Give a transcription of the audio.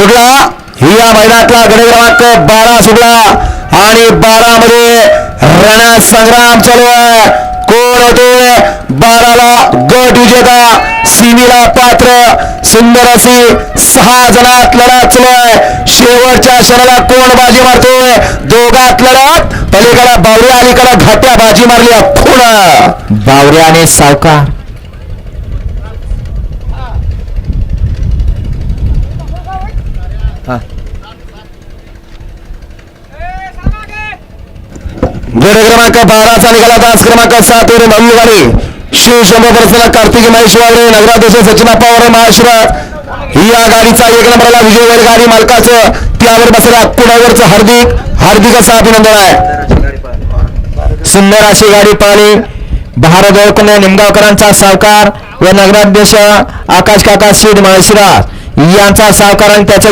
सुटला या मैदानातला गड क्रमांक बारा सुटला आणि बारा मध्ये रणा संग्राम चालू आहे. कोण होते बाराला गट विजेता सिमीला पात्र. सुंदर अशी सहा जणात लढत चालू आहे. शेवटच्या क्षणाला कोण बाजी मारतोय? दोघात लढत. पलीकडे बावऱ्या अलीकडे घाट्या बाजी मारली खूण बावऱ्या आणि सावकार. गड क्रमांक बाराचा निघाला आज क्रमांक सात वर नवी गाडी शिव शंभर वर्षाला कार्तिकी महेश वावरे नगराध्यक्ष सचिन पवार महाराष्ट्रात या गाडीचा एक नंबरला विजय होईल गाडी मालकाचं. त्यावर बसलेल्या कुणावरचं हार्दिक. हार्दिक असं अभिनंदन आहे. सुंदर अशी गाडी पाहिली भारत ओळखणे निमगावकरांचा सावकार व नगराध्यक्ष आकाश काका सीड माळशिरा. यांचा सावकार आणि त्याच्या